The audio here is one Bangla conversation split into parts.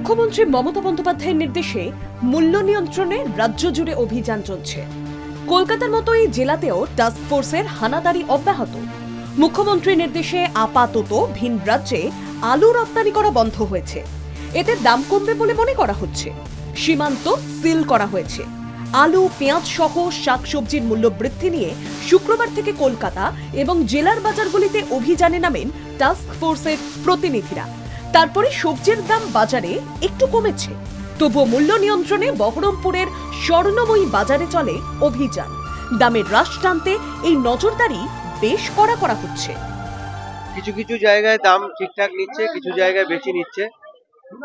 মুখ্যমন্ত্রী মমতা বন্দ্যোপাধ্যায়ের নির্দেশে মূল্য নিয়ন্ত্রণে রাজ্য জুড়ে অভিযান চলছে। কলকাতার মতো এই জেলাতেও টাস্ক ফোর্সের হানাদারি অব্যাহত। মুখ্যমন্ত্রীর নির্দেশে আপাতত ভিন রাজ্যে আলু রপ্তানি করা বন্ধ হয়েছে। এতে দাম কমবে বলে মনে করা হচ্ছে। সীমান্ত সিল করা হয়েছে। আলু, পেঁয়াজ সহ শাকসবজির মূল্য বৃদ্ধি নিয়ে শুক্রবার থেকে কলকাতা এবং জেলার বাজারগুলিতে অভিযানে নামেন টাস্ক ফোর্সের প্রতিনিধিরা। তারপরে সবজির দাম বাজারে একটু কমেছে। তবুও মূল্য নিয়ন্ত্রণে বহরমপুরের স্বর্ণময়ী বাজারে চলে অভিযান। দামের হ্রাস টানতে এই নজরদারি বেশ কড়া করা হচ্ছে। কিছু কিছু জায়গায় দাম ঠিকঠাক নিচ্ছে, কিছু জায়গায় বেশি নিচ্ছে।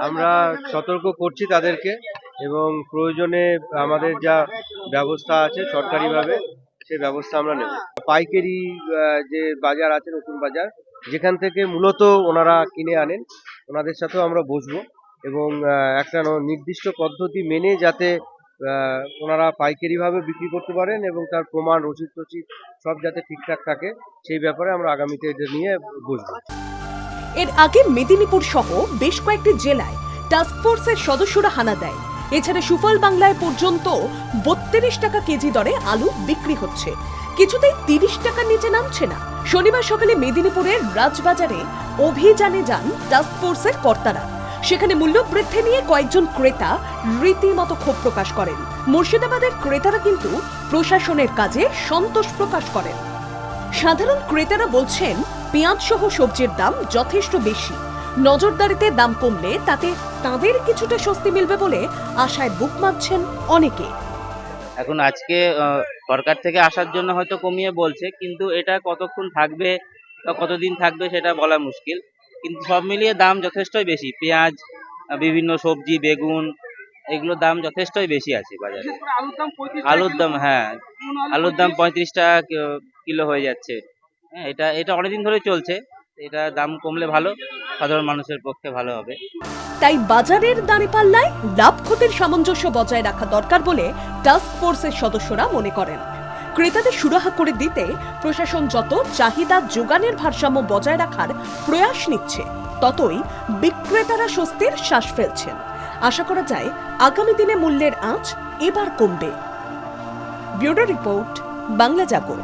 আমরা সতর্ক করছি তাদেরকে এবং প্রয়োজনে আমাদের যা ব্যবস্থা আছে সরকারিভাবে, সে ব্যবস্থা আমরা নেব। পাইকারি যে বাজার আছে নতুন বাজার যেখান থেকে মূলত ওনারা কিনে আনেন, ওনাদের সাথেও আমরা বসবো এবং একটা নির্দিষ্ট পদ্ধতি মেনে যাতে ওনারা পাইকারিভাবে বিক্রি করতে পারেন এবং তার প্রমাণ রসিদ টসিদ সব যাতে ঠিকঠাক থাকে, সেই ব্যাপারে আমরা আগামীতে এটা নিয়ে বসবো। এর আগে মেদিনীপুর সহ বেশ কয়েকটি জেলায় টাস্ক ফোর্সের সদস্যরা হানা দেয়। এছাড়া সুফল বাংলায় পর্যন্ত বত্রিশ টাকা কেজি দরে আলু বিক্রি হচ্ছে। কিছুতেই তিরিশ টাকার নিচে নামছে না। শনিবার সকালে মেদিনীপুরের রাজবাজারে অভিযানে যান টাস্ক ফোর্সের কর্তারা। সেখানে মূল্য বৃদ্ধি নিয়ে কয়েকজন ক্রেতা রীতিমতো ক্ষোভ প্রকাশ করেন। মুর্শিদাবাদের ক্রেতারা কিন্তু প্রশাসনের কাজে সন্তোষ প্রকাশ করেন। সাধারণ ক্রেতারা বলছেন পেঁয়াজ সহ সবজির দাম যথেষ্ট বেশি। নজরদারিতে দাম কমলে তাতে তাদের কিছুটা স্বস্তি মিলবে বলে আশায় বুক মারছেন অনেকে। এখন আজকে সরকার থেকে আসার জন্য হয়তো কমিয়ে বলছে কিন্তু এটা কতক্ষণ থাকবে বা কতদিন থাকবে সেটা বলা মুশকিল। কিন্তু সব মিলিয়ে দাম যথেষ্টই বেশি। পেঁয়াজ বিভিন্ন সবজি বেগুন এগুলোর দাম যথেষ্টই বেশি আছে বাজারে। আলুর দাম হ্যাঁ আলুর দাম পঁয়ত্রিশ টাকা কিলো হয়ে যাচ্ছে। হ্যাঁ এটা এটা অনেকদিন ধরে চলছে। এটা দাম কমলে ভালো, সাধারণ মানুষের পক্ষে ভালো হবে। তাই বাজারের দাঁড়িপাল্লায় লাভ ক্ষতির সামঞ্জস্য বজায় রাখা দরকার বলে টাস্ক ফোর্সের সদস্যরা মনে করেন। ক্রেতাদের সুরাহা করে দিতে প্রশাসন যত চাহিদা যোগানের ভারসাম্য বজায় রাখার প্রয়াস নিচ্ছে, ততই বিক্রেতারা স্বস্তির শ্বাস ফেলছেন। আশা করা যায় আগামী দিনে মূল্যের আঁচ এবার কমবে। ব্যুরো রিপোর্ট, বাংলা জাগো